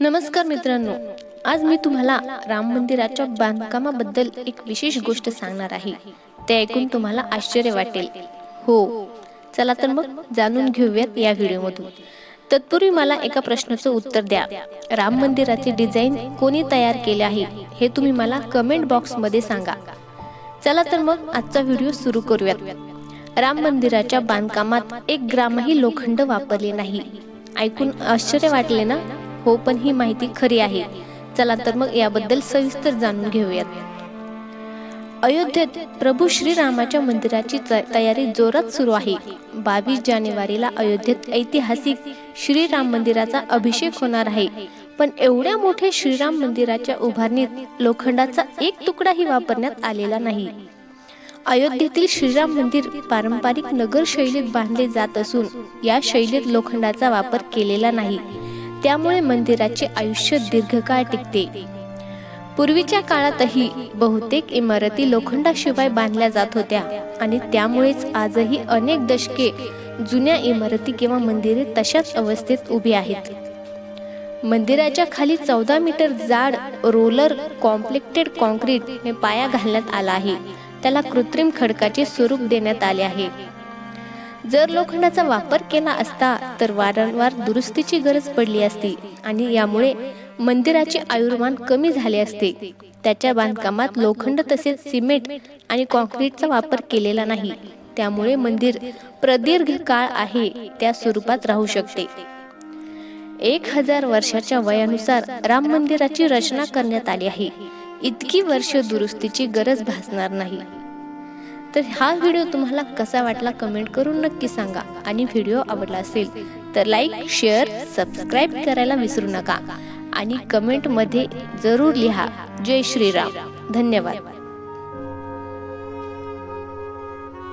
नमस्कार मित्रांनो आज मी तुम्हाला राम मंदिराच्या बांधकामाबद्दल एक विशेष गोष्ट सांगणार आहे. ते ऐकून तुम्हाला आश्चर्य वाटेल. हो चला तर मग जाणून घेऊयात या व्हिडिओमधून. तत्पूर्वी मला एका प्रश्नाचं उत्तर द्या. राम मंदिराचे डिझाईन कोणी तयार केले आहे हे तुम्ही मला कमेंट बॉक्समध्ये सांगा. चला तर मग आजचा व्हिडिओ सुरू करूयात. राम मंदिराच्या बांधकामात एक ग्रामही लोखंड वापरले नाही. ऐकून आश्चर्य वाटले ना? हो पण ही माहिती खरी आहे. चला तर मग याबद्दल सविस्तर जाणून घेऊयात. अयोध्येत प्रभू श्रीरामाच्या मंदिराची त- तयारी जोरात सुरू आहे. बावीस जानेवारीला अयोध्येत ऐतिहासिक श्रीराम मंदिराचा अभिषेक होणार आहे. पण एवढ्या मोठ्या श्रीराम मंदिराच्या उभारणीत लोखंडाचा एक तुकडाही वापरण्यात आलेला नाही. अयोध्येतील श्रीराम मंदिर पारंपरिक नगर शैलीत बांधले जात असून या शैलीत लोखंडाचा वापर केलेला नाही. त्यामुळे मंदिराचे आयुष्य दीर्घकाळ टिकते. पूर्वीच्या काळातही बहुतेक इमारती लोखंडाशिवाय बांधल्या जात होत्या आणि त्यामुळेच आजही अनेक दशके जुन्या इमारती किंवा मंदिरे तशाच अवस्थेत उभी आहेत. मंदिराच्या खाली चौदा मीटर जाड रोलर कॉम्प्लेक्टेड कॉन्क्रीटने पाया घालण्यात आला आहे. त्याला कृत्रिम खडकाचे स्वरूप देण्यात आले आहे. जर लोखंडाचा वापर केला असता तर वारंवार दुरुस्तीची गरज पडली असती आणि यामुळे मंदिराचे आयुर्मान कमी झाले असते. त्याच्या बांधकामात लोखंड तसेच सिमेंट आणि कॉन्क्रीटचा वापर केलेला नाही. त्यामुळे मंदिर प्रदीर्घ काळ आहे त्या स्वरूपात राहू शकते. एक हजार वर्षाच्या वयानुसार राम मंदिराची रचना करण्यात आली आहे. इतकी वर्ष दुरुस्तीची गरज भासणार नाही. तर हा व्हिडिओ तुम्हाला कसा वाटला कमेंट करून नक्की सांगा. आणि व्हिडिओ आवडला असेल तर लाईक शेअर सबस्क्राईब करायला विसरू नका. आणि कमेंटमध्ये जरूर लिहा. जय श्रीराम. धन्यवाद.